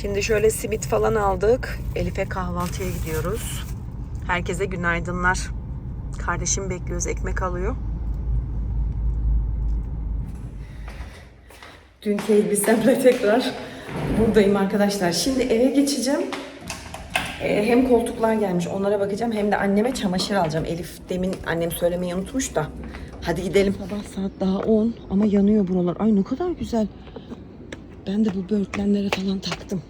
Şimdi şöyle simit falan aldık. Elif'e kahvaltıya gidiyoruz. Herkese günaydınlar. Kardeşim bekliyoruz. Ekmek alıyor. Dünkü elbisemle tekrar buradayım arkadaşlar. Şimdi eve geçeceğim. Ee, hem koltuklar gelmiş onlara bakacağım hem de anneme çamaşır alacağım. Elif demin annem söylemeyi unutmuş da. Hadi gidelim. Sabah saat daha 10 ama yanıyor buralar. Ay ne kadar güzel. Ben de bu böğürtlenlere falan taktım.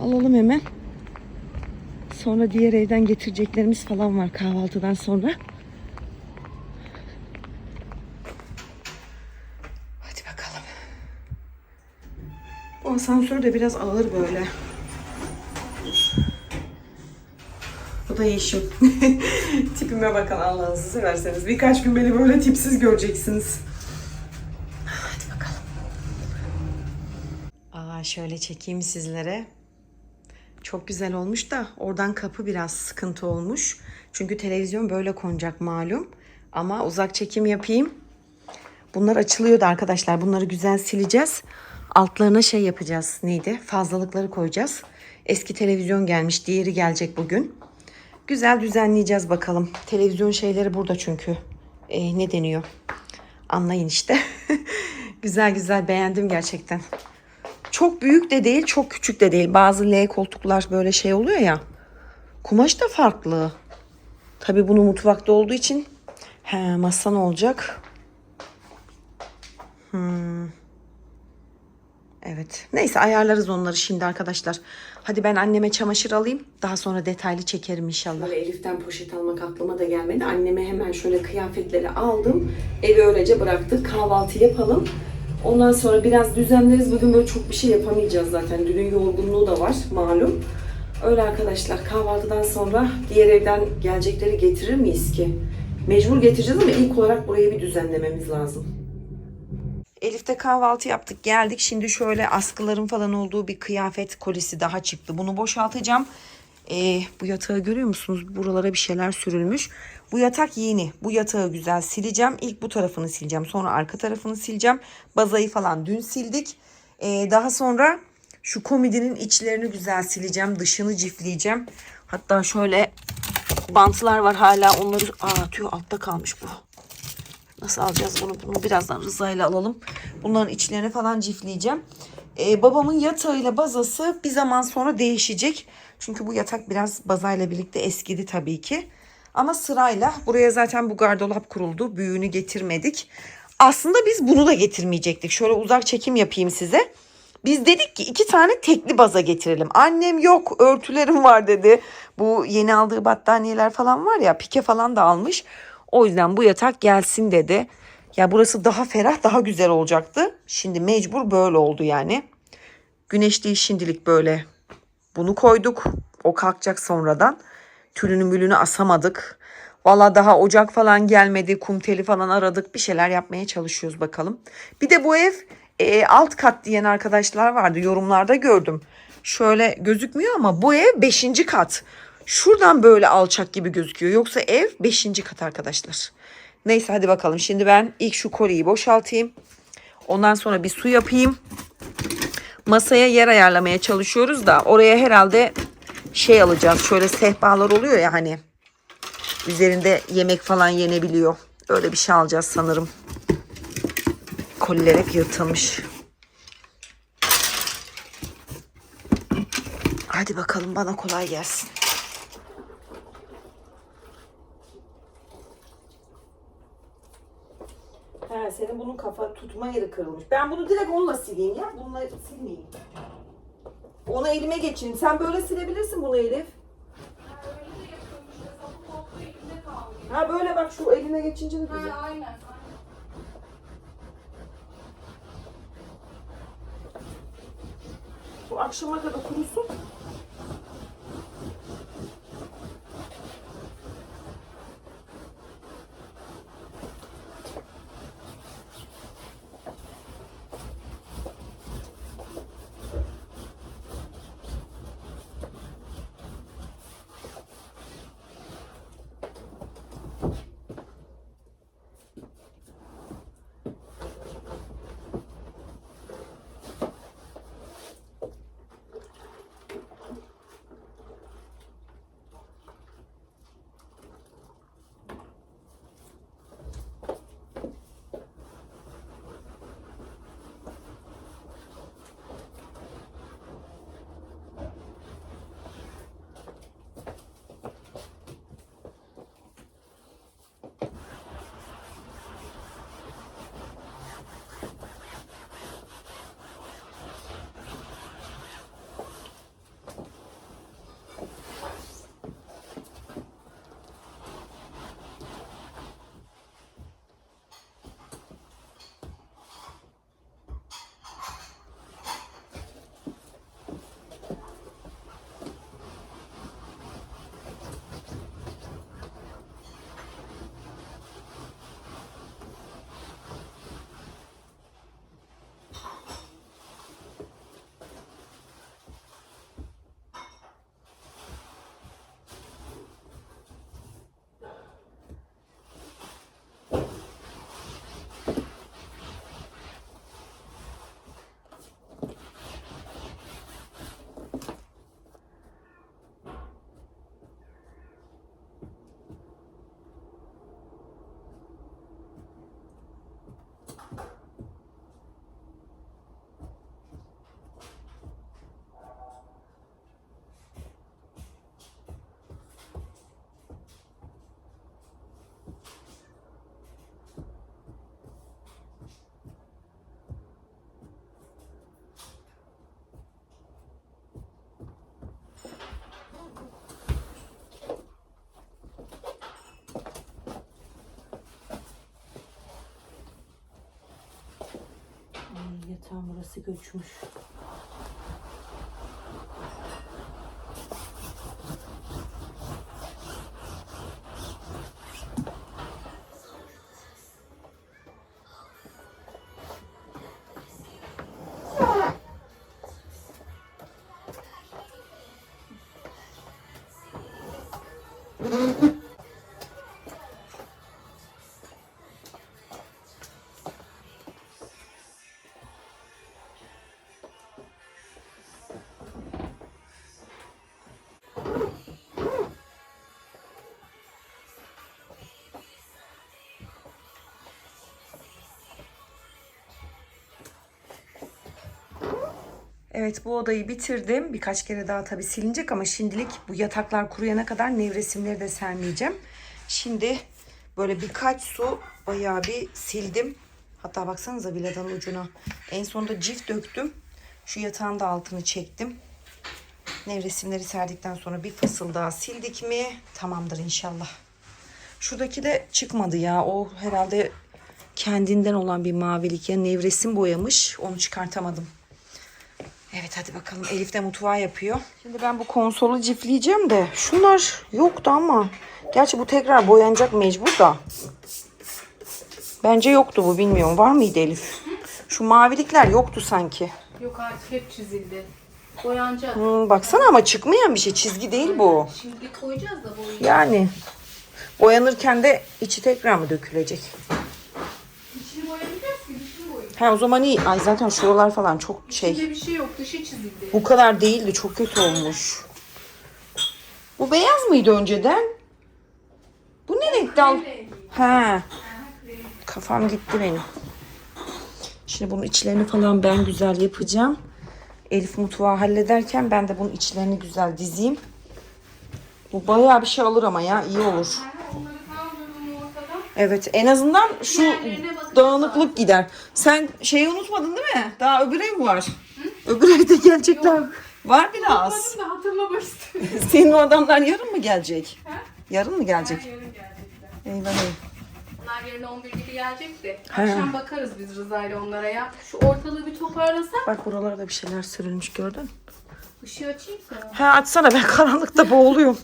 Alalım hemen. Sonra diğer evden getireceklerimiz falan var kahvaltıdan sonra. Hadi bakalım. Bu asansör de biraz ağır böyle. Da. Tipime bakın Allah'ınızı severseniz. Birkaç gün beni böyle tipsiz göreceksiniz. Hadi bakalım. Aa şöyle çekeyim sizlere. Çok güzel olmuş da oradan kapı biraz sıkıntı olmuş. Çünkü televizyon böyle konacak malum. Ama uzak çekim yapayım. Bunlar açılıyordu arkadaşlar. Bunları güzel sileceğiz. Altlarına şey yapacağız. Neydi? Fazlalıkları koyacağız. Eski televizyon gelmiş. Diğeri gelecek bugün. Güzel düzenleyeceğiz bakalım. Televizyon şeyleri burada çünkü. Ee, ne deniyor? Anlayın işte. güzel güzel beğendim gerçekten. Çok büyük de değil, çok küçük de değil. Bazı L koltuklar böyle şey oluyor ya. Kumaş da farklı. Tabii bunu mutfakta olduğu için he, masan olacak. Hmm. Evet. Neyse ayarlarız onları şimdi arkadaşlar. Hadi ben anneme çamaşır alayım. Daha sonra detaylı çekerim inşallah. Böyle Elif'ten poşet almak aklıma da gelmedi. Anneme hemen şöyle kıyafetleri aldım. Evi öylece bıraktık. Kahvaltı yapalım. Ondan sonra biraz düzenleriz. Bugün böyle çok bir şey yapamayacağız zaten. Dünün yorgunluğu da var malum. Öyle arkadaşlar kahvaltıdan sonra diğer evden gelecekleri getirir miyiz ki? Mecbur getireceğiz ama ilk olarak burayı bir düzenlememiz lazım. Elif'te kahvaltı yaptık geldik. Şimdi şöyle askıların falan olduğu bir kıyafet kolisi daha çıktı. Bunu boşaltacağım. Ee, bu yatağı görüyor musunuz? Buralara bir şeyler sürülmüş. Bu yatak yeni. Bu yatağı güzel sileceğim. İlk bu tarafını sileceğim. Sonra arka tarafını sileceğim. Bazayı falan dün sildik. Ee, daha sonra şu komodinin içlerini güzel sileceğim. Dışını cifleyeceğim. Hatta şöyle bantlar var hala onları... Aa tüh altta kalmış bu. Nasıl alacağız bunu? Bunu birazdan Rıza'yla alalım. Bunların içlerini falan cifleyeceğim. Ee, babamın yatağıyla bazası bir zaman sonra değişecek. Çünkü bu yatak biraz bazayla birlikte eskidi tabii ki. Ama sırayla buraya zaten bu gardırop kuruldu. Büyüğünü getirmedik. Aslında biz bunu da getirmeyecektik. Şöyle uzak çekim yapayım size. Biz dedik ki iki tane tekli baza getirelim. Annem yok örtülerim var dedi. Bu yeni aldığı battaniyeler falan var ya pike falan da almış. O yüzden bu yatak gelsin dedi. Ya burası daha ferah daha güzel olacaktı. Şimdi mecbur böyle oldu yani. Güneş değil şimdilik böyle. Bunu koyduk. O kalkacak sonradan. Tülünü mülünü asamadık. Valla daha ocak falan gelmedi. Kum teli falan aradık. Bir şeyler yapmaya çalışıyoruz bakalım. Bir de bu ev e, alt kat diyen arkadaşlar vardı. Yorumlarda gördüm. Şöyle gözükmüyor ama bu ev 5. kat. Şuradan böyle alçak gibi gözüküyor. Yoksa ev 5. kat arkadaşlar. Neyse hadi bakalım. Şimdi ben ilk şu koliyi boşaltayım. Ondan sonra bir su yapayım. Masaya yer ayarlamaya çalışıyoruz da oraya herhalde şey alacağız. Şöyle sehpalar oluyor ya hani. Üzerinde yemek falan yenebiliyor. Öyle bir şey alacağız sanırım. Koliler hep yırtılmış. Hadi bakalım bana kolay gelsin. He, senin bunun kafa tutma yeri kırılmış. Ben bunu direkt onunla sileyim ya. Bununla silmeyeyim. Onu elime geçireyim. Sen böyle silebilirsin bunu Elif. Ha böyle bak şu eline geçince de güzel. Ha, aynen. Bu akşama kadar kurusun. Yatağın burası göçmüş. Evet bu odayı bitirdim. Birkaç kere daha tabii silinecek ama şimdilik bu yataklar kuruyana kadar nevresimleri de sermeyeceğim. Şimdi böyle birkaç su bayağı bir sildim. Hatta baksanıza villadan ucuna. En sonunda cif döktüm. Şu yatağın da altını çektim. Nevresimleri serdikten sonra bir fasıl daha sildik mi tamamdır inşallah. Şuradaki de çıkmadı ya. O herhalde kendinden olan bir mavilik ya nevresim boyamış. Onu çıkartamadım. Evet hadi bakalım Elif de mutfağı yapıyor. Şimdi ben bu konsolu cifleyeceğim de şunlar yoktu ama. Gerçi bu tekrar boyanacak mecbur da. Bence yoktu bu bilmiyorum. Var mıydı Elif? Şu mavilikler yoktu sanki. Yok artık hep çizildi. Boyanacak. Hmm, baksana ama çıkmayan bir şey. Çizgi değil bu. Şimdi koyacağız da boyayı. Yani boyanırken de içi tekrar mı dökülecek? Ha o zaman iyi. Ay zaten şuralar falan çok şey. İçinde bir şey yok. Dışı çizildi. Bu kadar değildi. Çok kötü olmuş. Bu beyaz mıydı önceden? Bu ne renk dal? rengi. Ha. Kafam gitti benim. Şimdi bunun içlerini falan ben güzel yapacağım. Elif mutfağı hallederken ben de bunun içlerini güzel dizeyim. Bu bayağı bir şey alır ama ya iyi olur. Evet en azından şu Diğerlerine bakacağız dağınıklık gider. Sen şeyi unutmadın değil mi? Daha öbür ev var. Öbür evde gelecekler. Var biraz. Bakmadım da hatırlamak istedim. Senin o adamlar yarın mı gelecek? Ha? Yarın mı gelecek? Yarın gelecekler. Eyvah eyvah. Onlar yarın 11 gibi gelecek de. He. Akşam bakarız biz Rıza ile onlara ya. Şu ortalığı bir toparlasak. Bak buralara da bir şeyler sürülmüş gördün. Işığı açayım sana. Ha açsana ben karanlıkta boğuluyorum.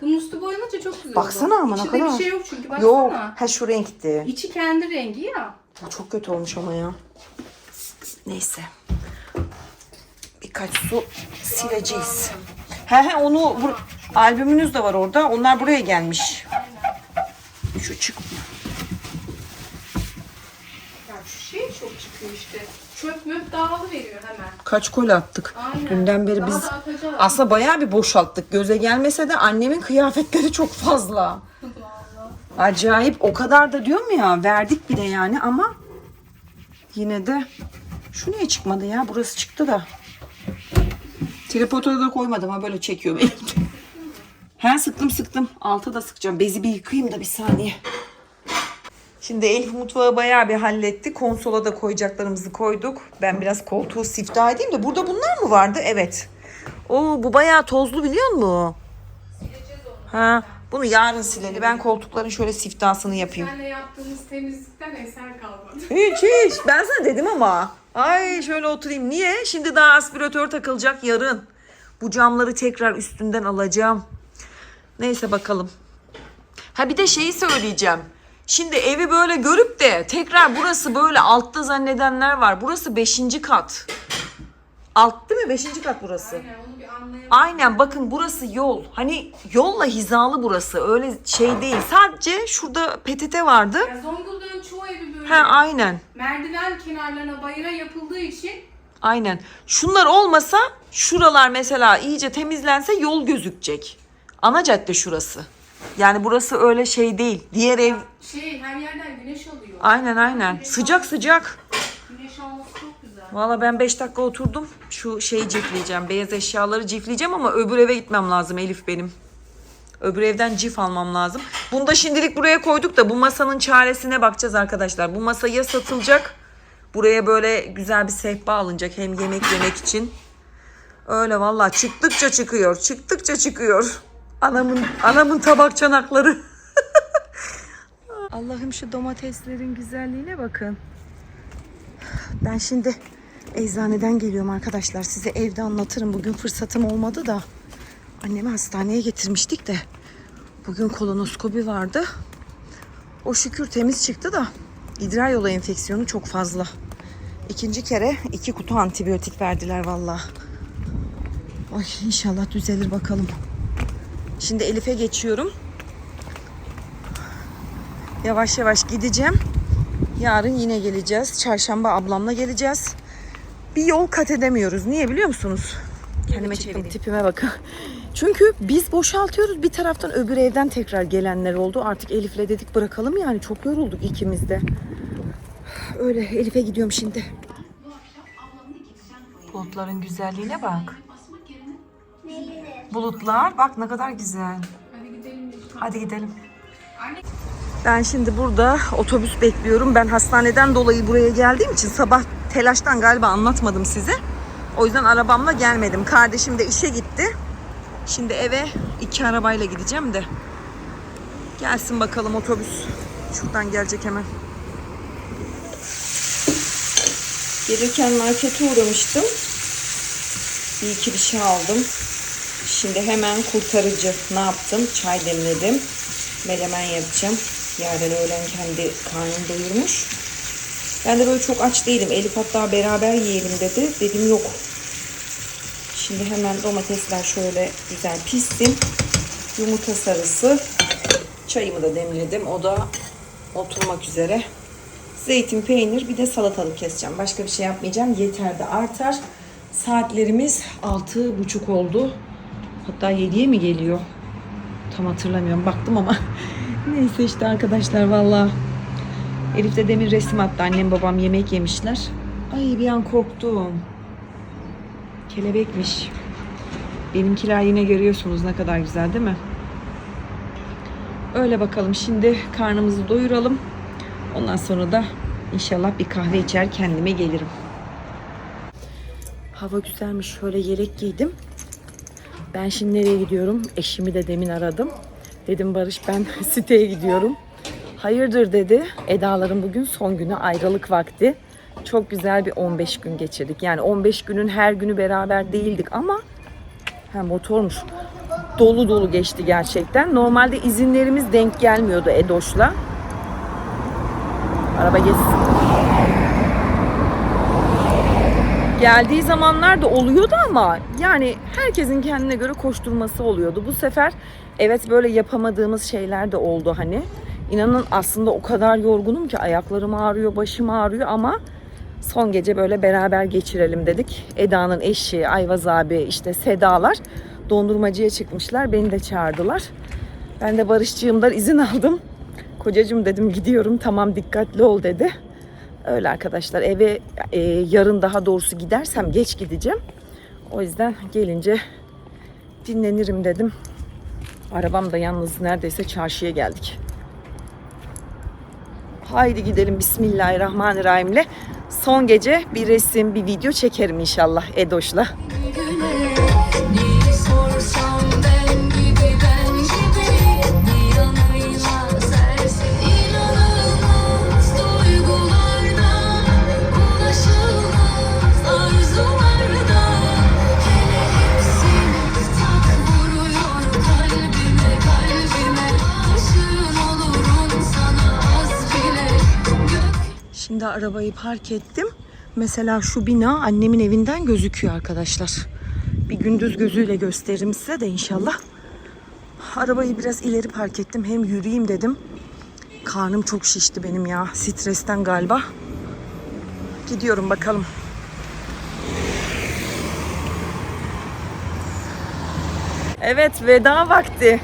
Bunun üstü boyanınca çok güzel Baksana oldu. ama ne İçinde kadar. bir şey yok çünkü baksana. Yok. Ha şu renkti. İçi kendi rengi ya. Bu çok kötü olmuş ama ya. Neyse. Birkaç su sileceğiz. He he onu bur- albümünüz de var orada. Onlar buraya gelmiş. Şu çıkmıyor. Ya şu şey çok çıkıyor işte. Çöp möp dağılı veriyor hemen. Kaç kol attık. Aynen. Dünden beri Daha biz da atacağız. aslında bayağı bir boşalttık. Göze gelmese de annemin kıyafetleri çok fazla. Acayip o kadar da diyorum ya verdik bir de yani ama yine de şu niye çıkmadı ya burası çıktı da. Tripoda da koymadım ha böyle çekiyor beni. He sıktım sıktım. Altı da sıkacağım. Bezi bir yıkayayım da bir saniye. Şimdi Elif mutfağı bayağı bir halletti. Konsola da koyacaklarımızı koyduk. Ben biraz koltuğu siftah edeyim de burada bunlar mı vardı? Evet. Oo bu bayağı tozlu biliyor musun? Ha, bunu yarın sileli. Ben koltukların şöyle siftahsını yapayım. Senle yaptığımız temizlikten eser kalmadı. Hiç hiç. Ben sana dedim ama. Ay şöyle oturayım. Niye? Şimdi daha aspiratör takılacak yarın. Bu camları tekrar üstünden alacağım. Neyse bakalım. Ha bir de şeyi söyleyeceğim. Şimdi evi böyle görüp de tekrar burası böyle altta zannedenler var. Burası 5. kat. Alt değil mi? 5. kat burası. Aynen onu bir anlayamadım. Aynen bakın burası yol. Hani yolla hizalı burası. Öyle şey değil. Sadece şurada PTT vardı. Ya Zonguldak'ın çoğu evi böyle. Ha aynen. Merdiven kenarlarına bayıra yapıldığı için Aynen. Şunlar olmasa şuralar mesela iyice temizlense yol gözükecek. Ana cadde şurası. Yani burası öyle şey değil. Diğer ev şey her yerden güneş alıyor. aynen aynen. Sıcak sıcak. Güneş alması çok güzel. Valla ben 5 dakika oturdum. Şu şeyi cifleyeceğim. Beyaz eşyaları cifleyeceğim ama öbür eve gitmem lazım Elif benim. Öbür evden cif almam lazım. Bunu da şimdilik buraya koyduk da bu masanın çaresine bakacağız arkadaşlar. Bu masa ya satılacak. Buraya böyle güzel bir sehpa alınacak hem yemek yemek için. Öyle valla çıktıkça çıkıyor. Çıktıkça çıkıyor. Anamın anamın tabak çanakları. Allah'ım şu domateslerin güzelliğine bakın. Ben şimdi Eczaneden geliyorum arkadaşlar. Size evde anlatırım. Bugün fırsatım olmadı da. Annemi hastaneye getirmiştik de. Bugün kolonoskopi vardı. O şükür temiz çıktı da idrar yolu enfeksiyonu çok fazla. İkinci kere iki kutu antibiyotik verdiler valla. Ay inşallah düzelir bakalım. Şimdi Elif'e geçiyorum. Yavaş yavaş gideceğim. Yarın yine geleceğiz. Çarşamba ablamla geleceğiz. Bir yol kat edemiyoruz. Niye biliyor musunuz? Kendime çektim tipime bakın. Çünkü biz boşaltıyoruz bir taraftan öbür evden tekrar gelenler oldu. Artık Elif'le dedik bırakalım yani çok yorulduk ikimiz de. Öyle Elif'e gidiyorum şimdi. Bulutların güzelliğine bak. Bulutlar bak ne kadar güzel. Hadi gidelim. biz. Hadi gidelim. Ben şimdi burada otobüs bekliyorum. Ben hastaneden dolayı buraya geldiğim için sabah telaştan galiba anlatmadım size. O yüzden arabamla gelmedim. Kardeşim de işe gitti. Şimdi eve iki arabayla gideceğim de. Gelsin bakalım otobüs. Şuradan gelecek hemen. Gelirken markete uğramıştım. Bir iki bir şey aldım. Şimdi hemen kurtarıcı. Ne yaptım? Çay demledim. Melemen yapacağım. Yarın öğlen kendi karnım doyurmuş. Ben de böyle çok aç değilim. Elif hatta beraber yiyelim dedi. Dedim yok. Şimdi hemen domatesler şöyle güzel pişsin. Yumurta sarısı. Çayımı da demledim. O da oturmak üzere. Zeytin, peynir bir de salatalık keseceğim. Başka bir şey yapmayacağım. Yeter de artar. Saatlerimiz altı buçuk oldu. Hatta 7'ye mi geliyor? Tam hatırlamıyorum. Baktım ama. Neyse işte arkadaşlar valla. Elif de demin resim attı. Annem babam yemek yemişler. Ay bir an korktum. Kelebekmiş. Benimkiler yine görüyorsunuz ne kadar güzel değil mi? Öyle bakalım. Şimdi karnımızı doyuralım. Ondan sonra da inşallah bir kahve içer kendime gelirim. Hava güzelmiş. Şöyle yelek giydim. Ben şimdi nereye gidiyorum? Eşimi de demin aradım. Dedim Barış ben siteye gidiyorum. Hayırdır dedi. Edaların bugün son günü ayrılık vakti. Çok güzel bir 15 gün geçirdik. Yani 15 günün her günü beraber değildik ama ha motormuş. Dolu dolu geçti gerçekten. Normalde izinlerimiz denk gelmiyordu Edoş'la. Araba geçsin. Geldiği zamanlar da oluyordu ama yani herkesin kendine göre koşturması oluyordu. Bu sefer evet böyle yapamadığımız şeyler de oldu hani. İnanın aslında o kadar yorgunum ki ayaklarım ağrıyor, başım ağrıyor ama son gece böyle beraber geçirelim dedik. Eda'nın eşi, Ayvaz abi, işte Sedalar dondurmacıya çıkmışlar. Beni de çağırdılar. Ben de Barışçığımdan izin aldım. Kocacığım dedim gidiyorum tamam dikkatli ol dedi. Öyle arkadaşlar eve e, yarın daha doğrusu gidersem geç gideceğim. O yüzden gelince dinlenirim dedim. Arabam da yalnız neredeyse çarşıya geldik. Haydi gidelim Bismillahirrahmanirrahim'le. Son gece bir resim, bir video çekerim inşallah Edoş'la. Şimdi arabayı park ettim. Mesela şu bina annemin evinden gözüküyor arkadaşlar. Bir gündüz gözüyle gösteririm size de inşallah. Arabayı biraz ileri park ettim. Hem yürüyeyim dedim. Karnım çok şişti benim ya. Stresten galiba. Gidiyorum bakalım. Evet veda vakti.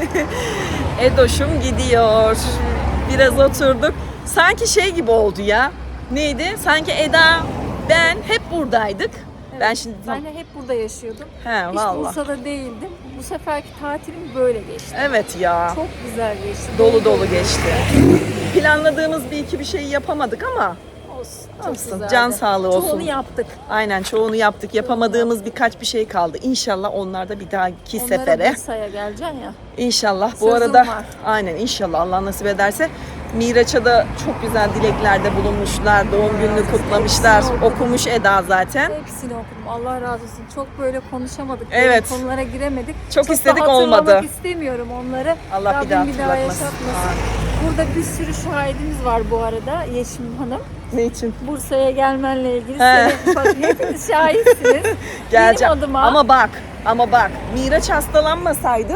Edoş'um gidiyor. Biraz oturduk. Sanki şey gibi oldu ya. Neydi? Sanki Eda, ben hep buradaydık. Ben şimdi. Ben de hep burada yaşıyordum. He Hiç valla. Bursa'da değildim. Bu seferki tatilim böyle geçti. Evet ya. Çok güzel geçti. Dolu dolu geçti. Planladığımız bir iki bir şey yapamadık ama Olsun. Çok olsun. güzeldi. Can sağlığı olsun. Çoğunu yaptık. Aynen çoğunu yaptık. Yapamadığımız birkaç bir şey kaldı. İnşallah onlar da bir dahaki Onlara sefere. Bursa'ya geleceksin ya. İnşallah. Bu Sözüm arada var. aynen inşallah Allah nasip ederse Miraç'a da çok güzel dileklerde bulunmuşlar. Doğum gününü kutlamışlar. Hepsini okudum. Okumuş Eda zaten. Hepsini okudum. Allah razı olsun. Çok böyle konuşamadık. Evet. Konulara giremedik. Çok da istedik, hatırlamak olmadı. istemiyorum onları. Allah bir Rabbim daha bir daha hatırlatmasın. yaşatmasın. Burada bir sürü şahidimiz var bu arada Yeşim Hanım. Ne için? Bursa'ya gelmenle ilgili He. seni, bak, hepiniz şahitsiniz. Geleceğim. Adıma Ama bak, ama bak. Miraç hastalanmasaydı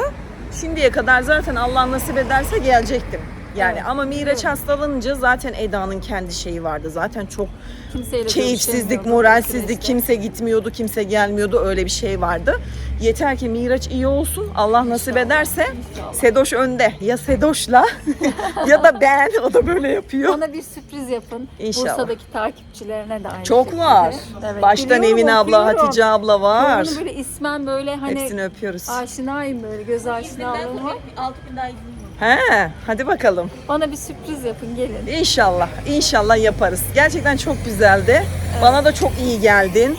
şimdiye kadar zaten Allah nasip ederse gelecektim. Yani Evet, ama Miraç biliyorum. hastalanınca zaten Eda'nın kendi şeyi vardı. Zaten çok kimseyle keyifsizlik, moralsizlik, kimse gitmiyordu, kimse gelmiyordu. Öyle bir şey vardı. Yeter ki Miraç iyi olsun. Allah nasip İnşallah, ederse inşallah. Sedoş önde. Ya Sedoş'la ya da ben. O da böyle yapıyor. Bana bir sürpriz yapın. İnşallah. Bursa'daki takipçilerine de aynı Çok şekilde. var. Evet, Baştan biliyorum, Evin abla, okuyorum. Hatice abla var. Onu böyle ismen böyle hani Hepsini öpüyoruz. aşinayım böyle göz aşinalığım var. He, hadi bakalım. Bana bir sürpriz yapın gelin. İnşallah, inşallah yaparız. Gerçekten çok güzeldi. Bana da çok iyi geldin.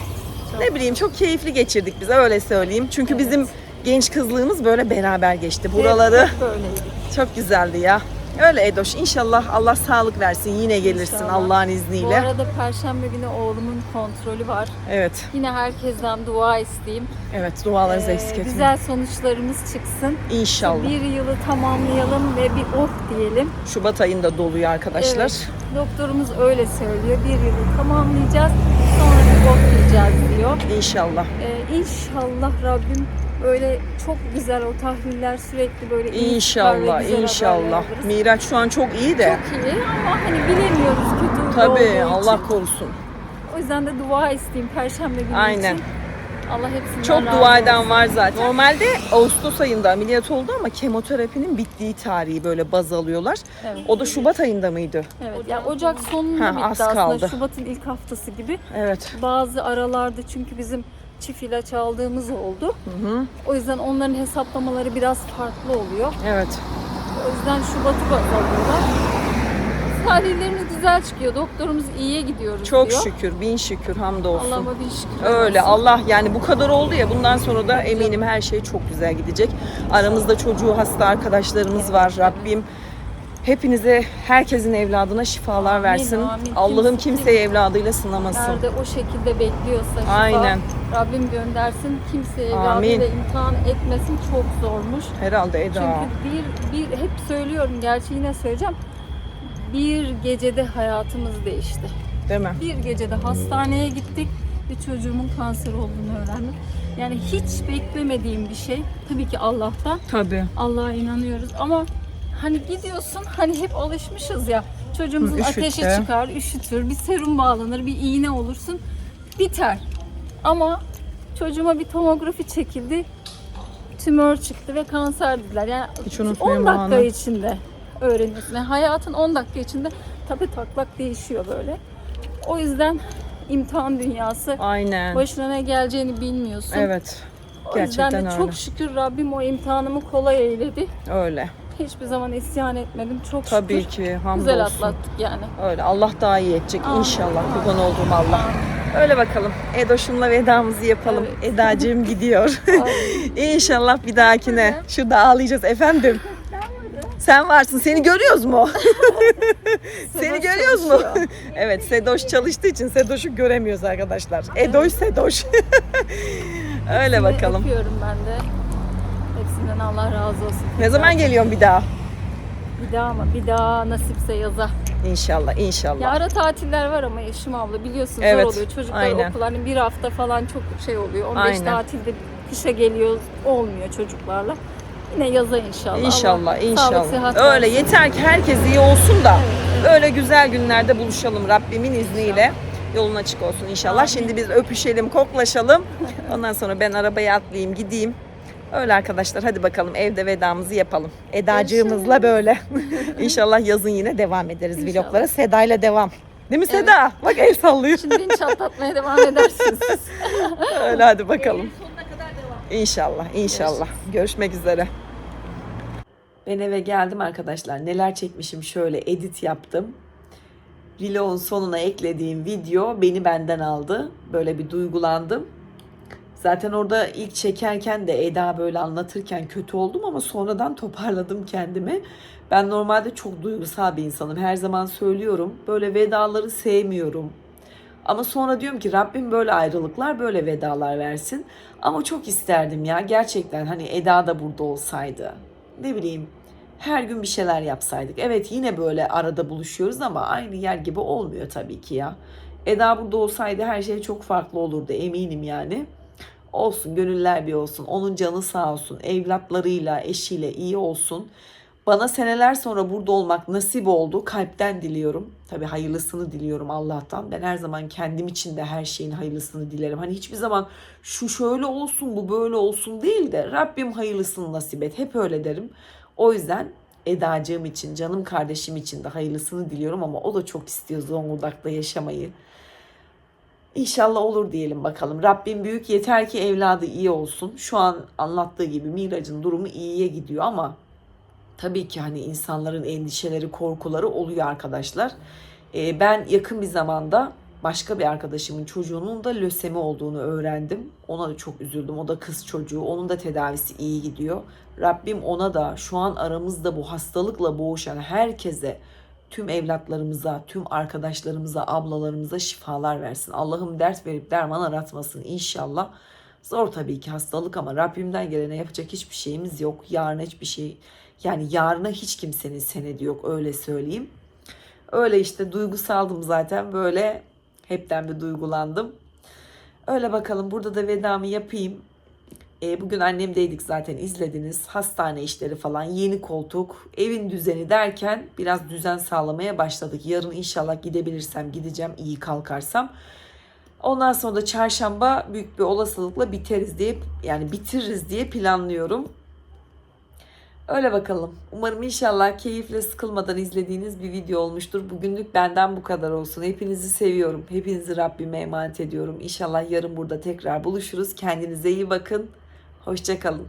Ne bileyim çok keyifli geçirdik biz öyle söyleyeyim. Çünkü bizim genç kızlığımız böyle beraber geçti. Buraları böyleydi. çok güzeldi ya. Öyle Edoş. İnşallah Allah sağlık versin. Yine gelirsin İnşallah. Allah'ın Bu izniyle. arada perşembe günü oğlumun kontrolü var. Evet. Yine herkesten dua isteyeyim. Evet dualarınızı Ee, eksik etmeyin. güzel sonuçlarımız çıksın. İnşallah. Bir yılı tamamlayalım ve bir oh diyelim. Şubat ayında doluyor arkadaşlar. Evet, doktorumuz öyle söylüyor. Bir yılı tamamlayacağız. Sonra bir oh diyeceğiz diyor. İnşallah. Ee, inşallah Rabbim böyle çok güzel o tahliller sürekli böyle İnşallah, inşallah. Miraç şu an çok iyi de. Çok iyi ama hani bilemiyoruz kötü Tabii olduğu Allah için. korusun. O yüzden de dua isteyeyim Perşembe günü Aynen. için. Allah hepsinden Çok razı dua eden olsun. var zaten. Normalde Ağustos ayında ameliyat oldu ama kemoterapinin bittiği tarihi böyle baz alıyorlar. Evet. O da Şubat ayında mıydı? Evet. Ya Ocak sonunda Ha, bitti az aslında. kaldı. Şubat'ın ilk haftası gibi. Evet. Bazı aralarda çünkü bizim çift ilaç aldığımız oldu. O yüzden onların hesaplamaları biraz farklı oluyor. Evet. O yüzden Şubat'ı baz alıyorlar. Tahlillerimiz güzel çıkıyor. Doktorumuz iyiye gidiyoruz Çok diyor. şükür, bin şükür, hamdolsun. Allah'ıma bin şükür. Öyle olsun. Allah yani bu kadar oldu ya bundan sonra da eminim her şey çok güzel gidecek. Aramızda çocuğu hasta arkadaşlarımız var. Rabbim hepinize herkesin evladına şifalar Amin, versin. amin. Allah'ım Kimse- kimseyi evladıyla sınamasın. Nerede o şekilde bekliyorsa şifa, Aynen. Rabbim göndersin. Kimseye Amin. evladıyla imtihan etmesin. Çok zormuş. Herhalde Eda. Çünkü bir, bir hep söylüyorum gerçi yine söyleyeceğim. Bir gecede hayatımız değişti. Değil mi? Bir gecede hastaneye gittik ve çocuğumun kanser olduğunu öğrendim. Yani hiç beklemediğim bir şey. Tabii ki Allah'tan. Tabii. Allah'a inanıyoruz ama hani gidiyorsun hani hep alışmışız ya. Çocuğumuzun Hı, üşüttü. ateşi çıkar, üşütür, bir serum bağlanır, bir iğne olursun. Biter. Ama çocuğuma bir tomografi çekildi. Tümör çıktı ve kanser dediler. Yani Hiç 10 unutmuyorum o dakika anı. içinde öğreniyorsun. Yani hayatın 10 dakika içinde tabii taklak değişiyor böyle. O yüzden imtihan dünyası. Aynen. Başına ne geleceğini bilmiyorsun. Evet. O yüzden de öyle. çok şükür Rabbim o imtihanımı kolay eyledi. Öyle. Hiçbir zaman isyan etmedim. Çok Tabii şükür. ki hamdolsun. Güzel atlattık yani. Öyle. Allah daha iyi edecek Amin. inşallah. Kurban olduğum Allah. Öyle bakalım. Edoş'umla vedamızı yapalım. Evet. Edacığım gidiyor. İnşallah bir dahakine. Şurada ağlayacağız efendim. Sen varsın. Seni görüyoruz mu? Seni görüyoruz mu? evet Sedoş çalıştığı için Sedoş'u göremiyoruz arkadaşlar. Edoş Sedoş. Öyle bakalım. Öpüyorum ben de. Hepsinden Allah razı olsun. Ne zaman geliyorsun bir daha? Bir daha ama bir daha nasipse yaza. İnşallah, inşallah. Ya ara tatiller var ama Yeşim abla biliyorsun Evet, zor oluyor. Çocuklar aynen. okul hani bir hafta falan çok şey oluyor. 15 Aynen. tatilde kışa geliyor olmuyor çocuklarla. Yine yaza inşallah. İnşallah, Allah inşallah. Sağlık, sıhhat Öyle versin. yeter ki herkes iyi olsun da öyle güzel günlerde buluşalım Rabbimin izniyle. Yolun açık olsun inşallah. Amin. Şimdi biz öpüşelim, koklaşalım. Ondan sonra ben arabaya atlayayım, gideyim. Öyle arkadaşlar hadi bakalım evde vedamızı yapalım. Edacığımızla böyle. İnşallah yazın yine devam ederiz İnşallah. vloglara. Seda'yla devam. Değil mi Seda? Bak el sallıyor. Şimdi beni çatlatmaya devam edersiniz siz. Öyle hadi bakalım. İnşallah, inşallah. Görüşmek üzere. Ben eve geldim arkadaşlar. Neler çekmişim şöyle edit yaptım. Vlog'un sonuna eklediğim video beni benden aldı. Böyle bir duygulandım. Zaten orada ilk çekerken de Eda böyle anlatırken kötü oldum ama sonradan toparladım kendimi. Ben normalde çok duygusal bir insanım. Her zaman söylüyorum. Böyle vedaları sevmiyorum. Ama sonra diyorum ki Rabbim böyle ayrılıklar, böyle vedalar versin. Ama çok isterdim ya gerçekten hani Eda da burada olsaydı. Ne bileyim her gün bir şeyler yapsaydık. Evet yine böyle arada buluşuyoruz ama aynı yer gibi olmuyor tabii ki ya. Eda burada olsaydı her şey çok farklı olurdu eminim yani. Olsun gönüller bir olsun. Onun canı sağ olsun. Evlatlarıyla, eşiyle iyi olsun. Bana seneler sonra burada olmak nasip oldu. Kalpten diliyorum. Tabii hayırlısını diliyorum Allah'tan. Ben her zaman kendim için de her şeyin hayırlısını dilerim. Hani hiçbir zaman şu şöyle olsun, bu böyle olsun değil de Rabbim hayırlısını nasip et. Hep öyle derim. O yüzden Edacığım için, canım kardeşim için de hayırlısını diliyorum ama o da çok istiyor Zonguldak'ta yaşamayı. İnşallah olur diyelim bakalım. Rabbim büyük yeter ki evladı iyi olsun. Şu an anlattığı gibi Miraç'ın durumu iyiye gidiyor ama tabii ki hani insanların endişeleri, korkuları oluyor arkadaşlar. Ee, ben yakın bir zamanda başka bir arkadaşımın çocuğunun da lösemi olduğunu öğrendim. Ona da çok üzüldüm. O da kız çocuğu. Onun da tedavisi iyi gidiyor. Rabbim ona da şu an aramızda bu hastalıkla boğuşan herkese tüm evlatlarımıza, tüm arkadaşlarımıza, ablalarımıza şifalar versin. Allah'ım dert verip derman aratmasın inşallah. Zor tabii ki hastalık ama Rabbimden gelene yapacak hiçbir şeyimiz yok. Yarına hiçbir şey yani yarına hiç kimsenin senedi yok öyle söyleyeyim. Öyle işte duygusaldım zaten böyle hepten bir duygulandım. Öyle bakalım burada da vedamı yapayım. E, bugün annemdeydik zaten izlediniz. Hastane işleri falan, yeni koltuk, evin düzeni derken biraz düzen sağlamaya başladık. Yarın inşallah gidebilirsem gideceğim iyi kalkarsam. Ondan sonra da çarşamba büyük bir olasılıkla biteriz diye yani bitiririz diye planlıyorum. Öyle bakalım. Umarım inşallah keyifle sıkılmadan izlediğiniz bir video olmuştur. Bugünlük benden bu kadar olsun. Hepinizi seviyorum. Hepinizi Rabbime emanet ediyorum. İnşallah yarın burada tekrar buluşuruz. Kendinize iyi bakın. Hoşçakalın.